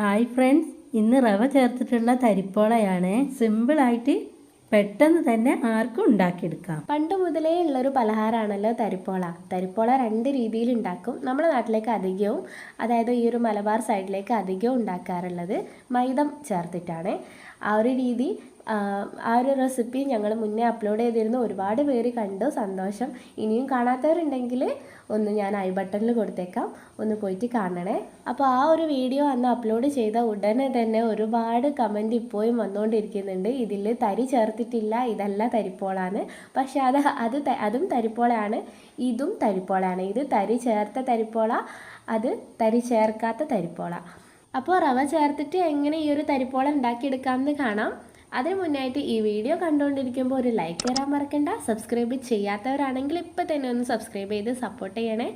Hi friends ഇന്ന് റവ ചേർത്തിട്ടുള്ള തരിപ്പോളയാണ്. സിമ്പിളായിട്ട് പെട്ടെന്ന് തന്നെ ആർക്കും ഉണ്ടാക്കിയെടുക്കാം. പണ്ട് മുതലേ ഉള്ളൊരു പലഹാരമാണല്ലോ തരിപ്പോള. തരിപ്പോള രണ്ട് രീതിയിൽ ഉണ്ടാക്കും. നമ്മുടെ നാട്ടിലേക്ക് അധികവും അതായത് ഈ ഒരു മലബാർ സൈഡിലേക്ക് അധികവും ഉണ്ടാക്കാറുള്ളത് മൈദം ചേർത്തിട്ടാണ്. ആ ഒരു രീതി ആ, ഒരു റെസിപ്പി ഞങ്ങൾ മുന്നേ അപ്ലോഡ് ചെയ്തിരുന്നു. ഒരുപാട് പേര് കണ്ടു. സന്തോഷം. ഇനിയും കാണാത്തവരുണ്ടെങ്കിൽ ഒന്ന് ഞാൻ ഐ ബട്ടണിൽ കൊടുത്തേക്കാം. ഒന്ന് പോയിട്ട് കാണണേ. അപ്പോൾ ആ ഒരു വീഡിയോ അന്ന് അപ്ലോഡ് ചെയ്ത ഉടനെ തന്നെ ഒരുപാട് കമന്റ് ഇപ്പോഴും വന്നുകൊണ്ടിരിക്കുന്നുണ്ട്. ഇതിൽ തരി ചേർത്തിട്ടില്ല. ഇതല്ല തരിപ്പോളാണ്. പക്ഷേ അത് അത് അതും തരിപ്പോളയാണ്. ഇതും തരിപ്പോളയാണ്. ഇത് തരി ചേർത്ത തരിപ്പോള അത് തരി ചേർക്കാത്ത തരിപ്പോള. അപ്പോൾ റവ ചേർത്തിട്ട് എങ്ങനെ ഈ ഒരു തരിപ്പോള ഉണ്ടാക്കിയെടുക്കാമെന്ന് കാണാം. അതിന് മുന്നായിട്ട് ഈ വീഡിയോ കണ്ടുകൊണ്ടിരിക്കുമ്പോൾ ഒരു ലൈക്ക് തരാൻ മറക്കണ്ട. സബ്സ്ക്രൈബ് ചെയ്യാത്തവരാണെങ്കിൽ ഇപ്പോൾ തന്നെ ഒന്ന് സബ്സ്ക്രൈബ് ചെയ്ത് സപ്പോർട്ട് ചെയ്യണേ.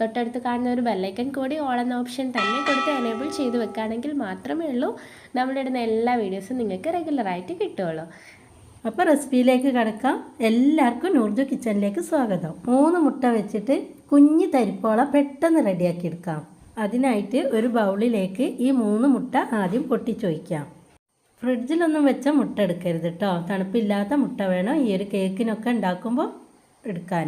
തൊട്ടടുത്ത് കാണുന്ന ഒരു ബെല്ലൈക്കൺ കൂടി ഓൾ എന്ന ഓപ്ഷൻ തന്നെ കൊടുത്ത് എനേബിൾ ചെയ്ത് വെക്കുകയാണെങ്കിൽ മാത്രമേ ഉള്ളൂ. നമ്മളിടുന്ന എല്ലാ വീഡിയോസും നിങ്ങൾക്ക് റെഗുലറായിട്ട് കിട്ടുകയുള്ളൂ. അപ്പോൾ റെസിപ്പിയിലേക്ക് കിടക്കാം. എല്ലാവർക്കും നൂർജു കിച്ചണിലേക്ക് സ്വാഗതം. മൂന്ന് മുട്ട വെച്ചിട്ട് കുഞ്ഞ് തരിപ്പോള പെട്ടെന്ന് റെഡിയാക്കി എടുക്കാം. അതിനായിട്ട് ഒരു ബൗളിലേക്ക് ഈ മൂന്ന് മുട്ട ആദ്യം പൊട്ടിച്ചൊഴിക്കാം. ഫ്രിഡ്ജിലൊന്നും വെച്ച മുട്ട എടുക്കരുത് കേട്ടോ തണുപ്പില്ലാത്ത മുട്ട വേണം ഈ ഒരു കേക്കിനൊക്കെ ഉണ്ടാക്കുമ്പോൾ എടുക്കാൻ.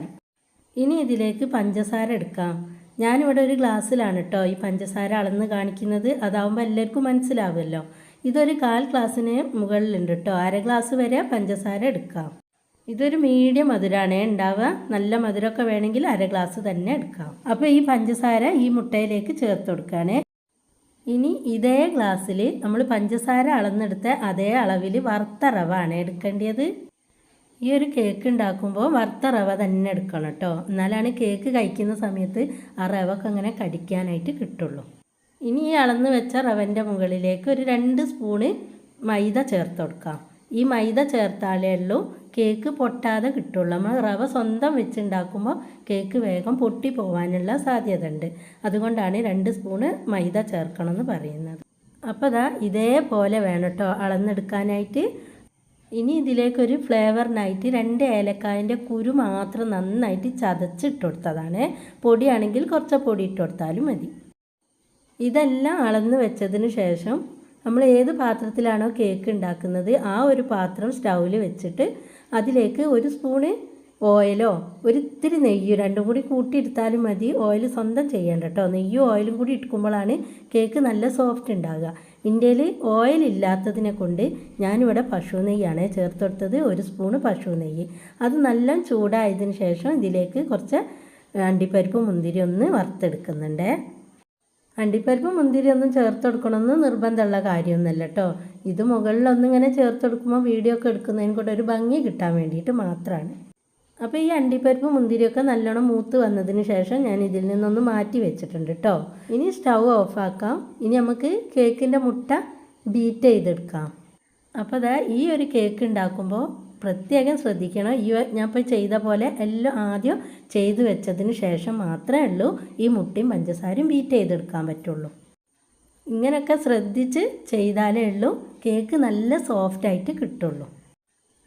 ഇനി ഇതിലേക്ക് പഞ്ചസാര എടുക്കാം. ഞാനിവിടെ ഒരു ഗ്ലാസ്സിലാണ് കേട്ടോ ഈ പഞ്ചസാര അളന്ന് കാണിക്കുന്നത്. അതാവുമ്പോൾ എല്ലാവർക്കും മനസ്സിലാവുമല്ലോ ഇതൊരു കാൽ ഗ്ലാസ്സിന് മുകളിലുണ്ട് കേട്ടോ അര ഗ്ലാസ് വരെ പഞ്ചസാര എടുക്കാം. ഇതൊരു മീഡിയം മധുരമാണ് ഉണ്ടാവുക. നല്ല മധുരമൊക്കെ വേണമെങ്കിൽ അര ഗ്ലാസ് തന്നെ എടുക്കാം. അപ്പോൾ ഈ പഞ്ചസാര ഈ മുട്ടയിലേക്ക് ചേർത്ത് കൊടുക്കുകയാണേ. ഇനി ഇതേ ഗ്ലാസ്സിൽ നമ്മൾ പഞ്ചസാര അളന്നെടുത്ത അതേ അളവിൽ വറുത്ത റവ ആണ് എടുക്കേണ്ടത്. ഈ ഒരു കേക്ക് ഉണ്ടാക്കുമ്പോൾ വറുത്ത റവ തന്നെ എടുക്കണം കേട്ടോ. എന്നാലാണ് കേക്ക് കഴിക്കുന്ന സമയത്ത് ആ റവക്ക് അങ്ങനെ കടിക്കാനായിട്ട് കിട്ടുള്ളൂ. ഇനി ഈ അളന്ന് വെച്ച റവന്റെ മുകളിലേക്ക് ഒരു രണ്ട് സ്പൂണ് മൈദ ചേർത്ത് കൊടുക്കാം. ഈ മൈദ ചേർത്താലേ ഉള്ളൂ. കേക്ക് പൊട്ടാതെ കിട്ടുള്ളൂ. നമ്മൾ റവ സ്വന്തം വെച്ചുണ്ടാക്കുമ്പോൾ കേക്ക് വേഗം പൊട്ടി പോകാനുള്ള സാധ്യത ഉണ്ട് അതുകൊണ്ടാണ് രണ്ട് സ്പൂണ് മൈദ ചേർക്കണം എന്ന് പറയുന്നത്. അപ്പോൾ ദാ ഇതേപോലെ വേണം കേട്ടോ അളന്നെടുക്കാനായിട്ട്. ഇനി ഇതിലേക്കൊരു ഫ്ലേവറിനായിട്ട് രണ്ട് ഏലക്കായന്റെ കുരു മാത്രം നന്നായിട്ട് ചതച്ചിട്ട് കൊടുത്തതാണ്. പൊടിയാണെങ്കിൽ കുറച്ച് പൊടി ഇട്ട് കൊടുത്താലും മതി. ഇതെല്ലാം അളന്ന് വെച്ചതിന് ശേഷം നമ്മൾ ഏത് പാത്രത്തിലാണോ കേക്ക് ഉണ്ടാക്കുന്നത് ആ ഒരു പാത്രം സ്റ്റൗവിൽ വെച്ചിട്ട് അതിലേക്ക് ഒരു സ്പൂണ് ഓയിലോ ഒരിത്തിരി നെയ്യോ രണ്ടും കൂടി കൂട്ടിയെടുത്താലും മതി. ഓയിൽ സ്വന്തം ചെയ്യേണ്ട കേട്ടോ നെയ്യും ഓയിലും കൂടി ഇട്ടുമ്പോഴാണ് കേക്ക് നല്ല സോഫ്റ്റ് ഉണ്ടാകുക ഇന്ത്യയിൽ ഓയിൽ ഇല്ലാത്തതിനെ കൊണ്ട് ഞാനിവിടെ പശു നെയ്യാണ് ചേർത്തെടുത്തത് ഒരു സ്പൂണ് പശു നെയ്യ്. അത് നല്ല ചൂടായതിന് ശേഷം ഇതിലേക്ക് കുറച്ച് അണ്ടിപ്പരിപ്പ് മുന്തിരി ഒന്ന് വറുത്തെടുക്കുന്നുണ്ടേ. അണ്ടിപ്പരിപ്പ് മുന്തിരി ഒന്നും ചേർത്ത് കൊടുക്കണമെന്ന് നിർബന്ധമുള്ള കാര്യമൊന്നുമല്ല കേട്ടോ. ഇത് മുകളിലൊന്നും ഇങ്ങനെ ചേർത്ത് കൊടുക്കുമ്പോൾ വീഡിയോ ഒക്കെ എടുക്കുന്നതിന് കൂടെ ഒരു ഭംഗി കിട്ടാൻ വേണ്ടിയിട്ട് മാത്രമാണ്. അപ്പോൾ ഈ അണ്ടിപ്പരിപ്പ് മുന്തിരിയൊക്കെ നല്ലോണം മൂത്ത് വന്നതിന് ശേഷം ഞാൻ ഇതിൽ നിന്നൊന്ന് മാറ്റി വെച്ചിട്ടുണ്ട് കേട്ടോ. ഇനി സ്റ്റൗ ഓഫാക്കാം ഇനി നമുക്ക് കേക്കിന്റെ മുട്ട ബീറ്റ് ചെയ്തെടുക്കാം. അപ്പോൾ അതാ ഈ ഒരു കേക്ക് ഉണ്ടാക്കുമ്പോൾ പ്രത്യേകം ശ്രദ്ധിക്കണം. ഈ ഞാൻ ഇപ്പോൾ ചെയ്ത പോലെ എല്ലാം ആദ്യം ചെയ്തു വെച്ചതിന് ശേഷം മാത്രമേ ഉള്ളൂ. ഈ മുട്ടയും പഞ്ചസാരയും ബീറ്റ് ചെയ്തെടുക്കാൻ പറ്റുള്ളൂ. ഇങ്ങനെയൊക്കെ ശ്രദ്ധിച്ച് ചെയ്താലേ ഉള്ളൂ. കേക്ക് നല്ല സോഫ്റ്റായിട്ട് കിട്ടുള്ളൂ.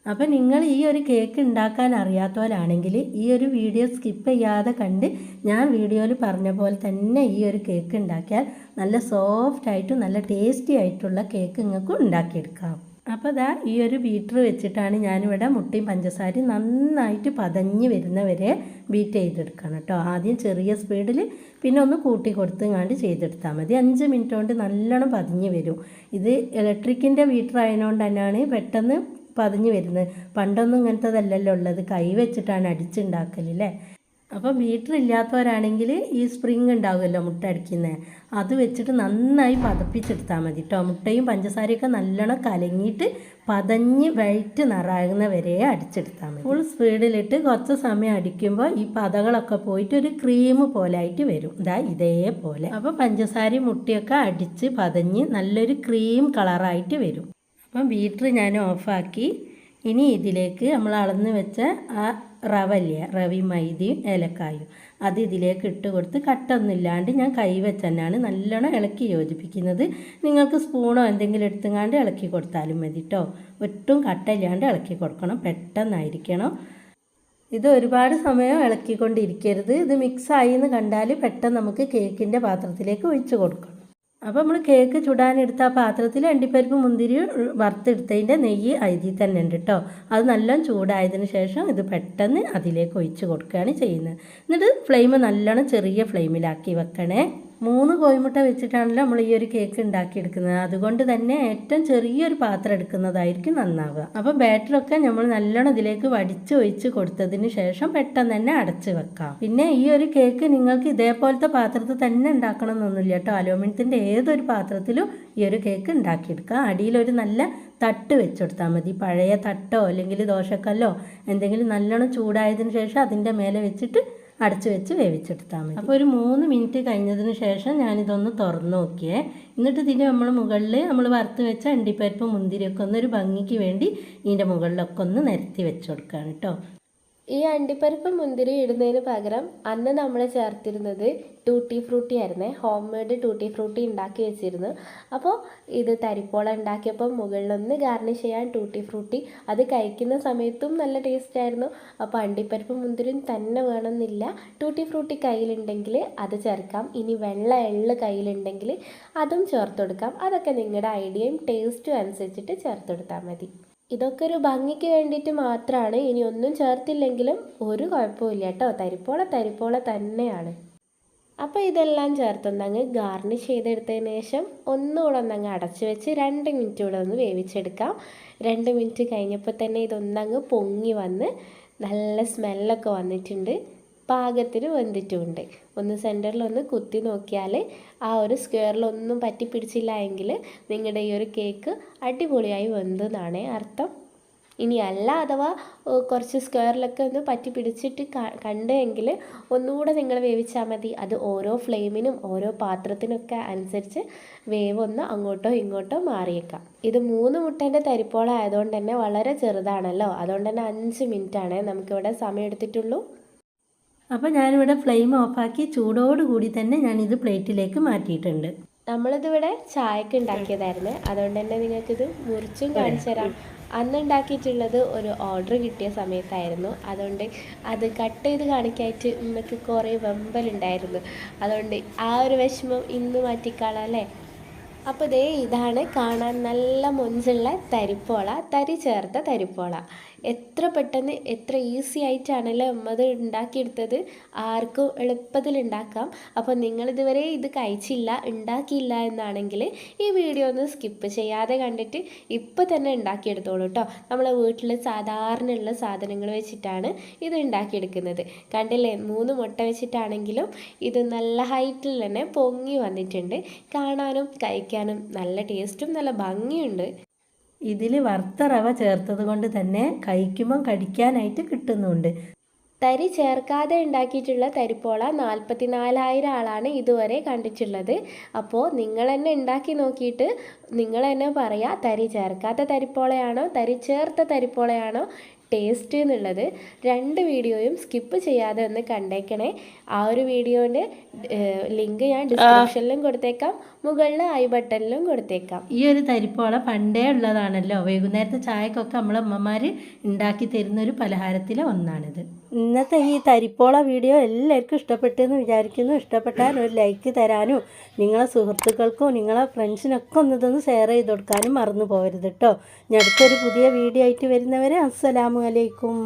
അപ്പോൾ നിങ്ങൾ ഈ ഒരു കേക്ക് ഉണ്ടാക്കാൻ അറിയാത്തവരാണെങ്കിൽ ഈ ഒരു വീഡിയോ സ്കിപ്പ് ചെയ്യാതെ കണ്ട് ഞാൻ വീഡിയോയിൽ പറഞ്ഞ പോലെ തന്നെ ഈ ഒരു കേക്ക് ഉണ്ടാക്കിയാൽ നല്ല സോഫ്റ്റായിട്ടും നല്ല ടേസ്റ്റി ആയിട്ടുള്ള കേക്ക് നിങ്ങൾക്ക് ഉണ്ടാക്കിയെടുക്കാം. അപ്പോൾ ദാ ഈ ഒരു ബീറ്റർ വെച്ചിട്ടാണ് ഞാനിവിടെ മുട്ടയും പഞ്ചസാരയും നന്നായിട്ട് പതഞ്ഞ് വരുന്നവരെ ബീറ്റ് ചെയ്തെടുക്കണം കേട്ടോ. ആദ്യം ചെറിയ സ്പീഡിൽ പിന്നെ ഒന്ന് കൂട്ടി കൊടുത്തങ്ങാണ്ട് ചെയ്തെടുത്താൽ മതി. അഞ്ച് മിനിറ്റ് കൊണ്ട് നല്ലോണം പതിഞ്ഞ് വരും. ഇത് ഇലക്ട്രിക്കിന്റെ ബീറ്റർ ആയതുകൊണ്ട് തന്നെയാണ് പെട്ടെന്ന് പതിഞ്ഞ് വരുന്നത്. പണ്ടൊന്നും ഇങ്ങനത്തതല്ലല്ലോ ഉള്ളത്. കൈ വെച്ചിട്ടാണ് അടിച്ചുണ്ടാക്കലല്ലേ അപ്പോൾ ബീറ്റർ ഇല്ലാത്തവരാണെങ്കിൽ ഈ സ്പ്രിങ് ഉണ്ടാവുമല്ലോ മുട്ട അടിക്കുന്നത് അത് വെച്ചിട്ട് നന്നായി പതപ്പിച്ചെടുത്താൽ മതി കേട്ടോ മുട്ടയും പഞ്ചസാരയൊക്കെ നല്ലോണം കലങ്ങിയിട്ട് പതഞ്ഞ് വൈറ്റ് നിറാകുന്ന വരെ അടിച്ചെടുത്താൽ മതി. ഫുൾ സ്പീഡിലിട്ട് കുറച്ച് സമയം അടിക്കുമ്പോൾ ഈ പതകളൊക്കെ പോയിട്ട് ഒരു ക്രീം പോലെ ആയിട്ട് വരും. ഇതാ ഇതേപോലെ. അപ്പോൾ പഞ്ചസാരയും മുട്ടയൊക്കെ അടിച്ച് പതഞ്ഞ് നല്ലൊരു ക്രീം കളറായിട്ട് വരും. അപ്പം ബീറ്റർ ഞാൻ ഓഫാക്കി ഇനി ഇതിലേക്ക് നമ്മൾ അളന്ന് വെച്ച ആ റവ റവി മൈദയും ഏലക്കായും. അത് ഇതിലേക്ക് ഇട്ട് കൊടുത്ത് കട്ടൊന്നുമില്ലാണ്ട് ഞാൻ കൈ വെച്ച് തന്നെയാണ് നല്ലോണം ഇളക്കി യോജിപ്പിക്കുന്നത്. നിങ്ങൾക്ക് സ്പൂണോ എന്തെങ്കിലും എടുത്തുങ്ങാണ്ട് ഇളക്കി കൊടുത്താലും മതി കേട്ടോ ഒട്ടും കട്ടയില്ലാണ്ട് ഇളക്കി കൊടുക്കണം. പെട്ടെന്നായിരിക്കണം. ഇത് ഒരുപാട് സമയം ഇളക്കിക്കൊണ്ടിരിക്കരുത്. ഇത് മിക്സായി എന്ന് കണ്ടാൽ പെട്ടെന്ന് നമുക്ക് കേക്കിന്റെ പാത്രത്തിലേക്ക് ഒഴിച്ച് കൊടുക്കണം. അപ്പോൾ നമ്മൾ കേക്ക് ചുടാനെടുത്ത ആ പാത്രത്തിൽ അണ്ടിപ്പരിപ്പ് മുന്തിരി വറുത്തെടുത്തതിന്റെ നെയ്യ് അതിൽ തന്നെ ഉണ്ട് കേട്ടോ അത് നല്ലോണം ചൂടായതിന് ശേഷം ഇത് പെട്ടെന്ന് അതിലേക്ക് ഒഴിച്ച് കൊടുക്കുകയാണ് ചെയ്യുന്നത്. എന്നിട്ട് ഫ്ലെയിം നല്ലോണം ചെറിയ ഫ്ലെയിമിലാക്കി വെക്കണേ. മൂന്ന് കോഴിമുട്ട വെച്ചിട്ടാണല്ലോ നമ്മൾ ഈ ഒരു കേക്ക് ഉണ്ടാക്കിയെടുക്കുന്നത്. അതുകൊണ്ട് തന്നെ ഏറ്റവും ചെറിയൊരു പാത്രം എടുക്കുന്നതായിരിക്കും നന്നാവുക. അപ്പോൾ ബാറ്ററൊക്കെ നമ്മൾ നല്ലോണം ഇതിലേക്ക് വടിച്ച് ഒഴിച്ച് കൊടുത്തതിന് ശേഷം പെട്ടെന്ന് തന്നെ അടച്ച് വെക്കാം. പിന്നെ ഈ ഒരു കേക്ക് നിങ്ങൾക്ക് ഇതേപോലത്തെ പാത്രത്തിൽ തന്നെ ഉണ്ടാക്കണം എന്നൊന്നുമില്ല കേട്ടോ. അലുമിനിയത്തിന്റെ ഏതൊരു പാത്രത്തിലും ഈ ഒരു കേക്ക് ഉണ്ടാക്കിയെടുക്കാം. അടിയിലൊരു നല്ല തട്ട് വെച്ചെടുത്താൽ മതി. പഴയ തട്ടോ അല്ലെങ്കിൽ ദോശക്കല്ലോ എന്തെങ്കിലും നല്ലോണം ചൂടായതിന് ശേഷം അതിന്റെ മേലെ വെച്ചിട്ട് അടച്ചു വെച്ച് വേവിച്ചെടുത്താൽ മതി. അപ്പോൾ ഒരു മൂന്ന് മിനിറ്റ് കഴിഞ്ഞതിന് ശേഷം ഞാനിതൊന്ന് തുറന്ന് നോക്കിയേ. എന്നിട്ട് ഇതിന്റെ നമ്മൾ മുകളിൽ നമ്മൾ വറുത്ത് വെച്ച അണ്ടിപ്പരിപ്പ് മുന്തിരിയൊക്കെ ഒന്ന് ഒരു ഭംഗിക്ക് വേണ്ടി ഇതിന്റെ മുകളിലൊക്കെ ഒന്ന് നിരത്തി വെച്ച് കൊടുക്കുകയാണ് കേട്ടോ ഈ അണ്ടിപ്പരിപ്പ് മുന്തിരി ഇടുന്നതിന് പകരം അന്ന് നമ്മൾ ചേർത്തിരുന്നത് ടൂട്ടി ഫ്രൂട്ടി ആയിരുന്നേ. ഹോം മെയ്ഡ് ടൂട്ടി ഫ്രൂട്ടി ഉണ്ടാക്കി വെച്ചിരുന്നു. അപ്പോൾ ഇത് തരിപ്പോള ഉണ്ടാക്കിയപ്പോൾ മുകളിലൊന്ന് ഗാർണിഷ് ചെയ്യാൻ ടൂട്ടി ഫ്രൂട്ടി. അത് കഴിക്കുന്ന സമയത്തും നല്ല ടേസ്റ്റ് ആയിരുന്നു. അപ്പോൾ അണ്ടിപ്പരിപ്പ് മുന്തിരിയും തന്നെ വേണമെന്നില്ല. ടൂട്ടി ഫ്രൂട്ടി കയ്യിലുണ്ടെങ്കിൽ അത് ചേർക്കാം. ഇനി വെള്ള എള്ള് കയ്യിലുണ്ടെങ്കിൽ അതും ചേർത്ത് കൊടുക്കാം. അതൊക്കെ നിങ്ങളുടെ ഐഡിയയും ടേസ്റ്റും അനുസരിച്ചിട്ട് ചേർത്ത് കൊടുത്താൽ മതി. ഇതൊക്കെ ഒരു ഭംഗിക്ക് വേണ്ടിയിട്ട് മാത്രമാണ് ഇനി ഒന്നും ചേർത്തില്ലെങ്കിലും ഒരു കുഴപ്പമില്ല കേട്ടോ. തരിപ്പോള തരിപ്പോള തന്നെയാണ്. അപ്പോൾ ഇതെല്ലാം ചേർത്തൊന്നങ്ങ് ഗാർണിഷ് ചെയ്തെടുത്തതിന് ശേഷം ഒന്നുകൂടെ ഒന്നങ്ങ് അടച്ച് വെച്ച് രണ്ട് മിനിറ്റ് കൂടെ ഒന്ന് വേവിച്ചെടുക്കാം. രണ്ട് മിനിറ്റ് കഴിഞ്ഞപ്പോൾ തന്നെ ഇതൊന്നങ്ങ് പൊങ്ങി വന്ന് നല്ല സ്മെല്ലൊക്കെ വന്നിട്ടുണ്ട്. പാകത്തിന് വെന്തിട്ടുമുണ്ട് ഒന്ന് സെന്ററിൽ ഒന്ന് കുത്തി നോക്കിയാൽ ആ ഒരു സ്ക്വയറിലൊന്നും പറ്റി പിടിച്ചില്ല എങ്കിൽ നിങ്ങളുടെ ഈ ഒരു കേക്ക് അടിപൊളിയായി വെന്തെന്നാണ് അർത്ഥം. ഇനി അല്ല അഥവാ കുറച്ച് സ്ക്വയറിലൊക്കെ ഒന്ന് പറ്റി പിടിച്ചിട്ട് കണ്ടെങ്കിൽ ഒന്നുകൂടെ നിങ്ങൾ വേവിച്ചാൽ മതി. അത് ഓരോ ഫ്ലെയിമിനും ഓരോ പാത്രത്തിനൊക്കെ അനുസരിച്ച് വേവ് ഒന്ന് അങ്ങോട്ടോ ഇങ്ങോട്ടോ മാറിയേക്കാം. ഇത് മൂന്ന് മുട്ടേന്റെ തരിപ്പോളായതുകൊണ്ട് തന്നെ വളരെ ചെറുതാണല്ലോ. അതുകൊണ്ട് തന്നെ അഞ്ച് മിനിറ്റാണ് നമുക്കിവിടെ സമയം എടുത്തിട്ടുള്ളൂ അപ്പോൾ ഞാനിവിടെ ഫ്ലെയിം ഓഫാക്കി ചൂടോടുകൂടി തന്നെ ഞാനിത് പ്ലേറ്റിലേക്ക് മാറ്റിയിട്ടുണ്ട്. നമ്മളിതിവിടെ ചായക്ക് ഉണ്ടാക്കിയതായിരുന്നു. അതുകൊണ്ട് തന്നെ നിങ്ങൾക്കിത് മുറിച്ചും കാണിച്ചു തരാം. അന്ന് ഉണ്ടാക്കിയിട്ടുള്ളത് ഒരു ഓർഡർ കിട്ടിയ സമയത്തായിരുന്നു. അതുകൊണ്ട് അത് കട്ട് ചെയ്ത് കാണിക്കായിട്ട് ഇന്നക്ക് കുറേ വെമ്പലുണ്ടായിരുന്നു. അതുകൊണ്ട് ആ ഒരു വിഷമം ഇന്ന് മാറ്റിക്കാളാം അല്ലേ? അപ്പോൾ ദേ ഇതാണ് കാണാൻ നല്ല മൊഞ്ചുള്ള തരിപ്പോള തരി ചേർത്ത തരിപ്പോള. എത്ര പെട്ടെന്ന് എത്ര ഈസി ആയിട്ടാണല്ലോ അമ്മത് ഉണ്ടാക്കിയെടുത്തത്. ആർക്കും എളുപ്പത്തിൽ ഉണ്ടാക്കാം. അപ്പോൾ നിങ്ങളിതുവരെ ഇത് കഴിച്ചില്ല ഉണ്ടാക്കിയില്ല എന്നാണെങ്കിൽ ഈ വീഡിയോ ഒന്ന് സ്കിപ്പ് ചെയ്യാതെ കണ്ടിട്ട് ഇപ്പോൾ തന്നെ ഉണ്ടാക്കിയെടുത്തോളൂ കേട്ടോ നമ്മളെ വീട്ടിൽ സാധാരണ ഉള്ള സാധനങ്ങൾ വെച്ചിട്ടാണ് ഇത് ഉണ്ടാക്കിയെടുക്കുന്നത്. കണ്ടില്ലേ? മൂന്ന് മുട്ട വെച്ചിട്ടാണെങ്കിലും ഇത് നല്ല ഹൈറ്റിൽ തന്നെ പൊങ്ങി വന്നിട്ടുണ്ട്. കാണാനും കഴിക്കാനും നല്ല ടേസ്റ്റും നല്ല ഭംഗിയുണ്ട്. ഇതിൽ വറുത്ത റവ ചേർത്തത് കൊണ്ട് തന്നെ കഴിക്കുമ്പം കടിക്കാനായിട്ട് കിട്ടുന്നുണ്ട്. തരി ചേർക്കാതെ ഉണ്ടാക്കിയിട്ടുള്ള തരിപ്പോള നാൽപ്പത്തിനാലായിരം ആളാണ് ഇതുവരെ കണ്ടിട്ടുള്ളത്. അപ്പോൾ നിങ്ങൾ തന്നെ ഉണ്ടാക്കി നോക്കിയിട്ട് നിങ്ങൾ തന്നെ പറയാം തരി ചേർക്കാത്ത തരിപ്പോളയാണോ തരി ചേർത്ത തരിപ്പോളയാണോ ടേസ്റ്റ് എന്നുള്ളത് രണ്ട് വീഡിയോയും സ്കിപ്പ് ചെയ്യാതെ ഒന്ന് കണ്ടേക്കണേ. ആ ഒരു വീഡിയോന്റെ ലിങ്ക് ഞാൻ ഡിസ്ക്രിപ്ഷനിലും കൊടുത്തേക്കാം. മുകളിൽ ഐ ബട്ടണിലും കൊടുത്തേക്കാം. ഈ ഒരു തരിപ്പോള പണ്ടേ ഉള്ളതാണല്ലോ. വൈകുന്നേരത്തെ ചായക്കൊക്കെ നമ്മളെ അമ്മമാർ ഉണ്ടാക്കി തരുന്ന ഒരു പലഹാരത്തിലെ ഒന്നാണിത്. ഇന്നത്തെ ഈ തരിപ്പോള വീഡിയോ എല്ലാവർക്കും ഇഷ്ടപ്പെട്ടെന്ന് വിചാരിക്കുന്നു. ഇഷ്ടപ്പെട്ടാൽ ഒരു ലൈക്ക് തരാനും നിങ്ങളെ സുഹൃത്തുക്കൾക്കും നിങ്ങളെ ഫ്രണ്ട്സിനൊക്കെ ഒന്ന് ഇതൊന്ന് ഷെയർ ചെയ്ത് കൊടുക്കാനും മറന്നു പോകരുത് കേട്ടോ ഞാൻ അടുത്തൊരു പുതിയ വീഡിയോ ആയിട്ട് വരുന്നവരെ അസ്സലാമു അലൈക്കും.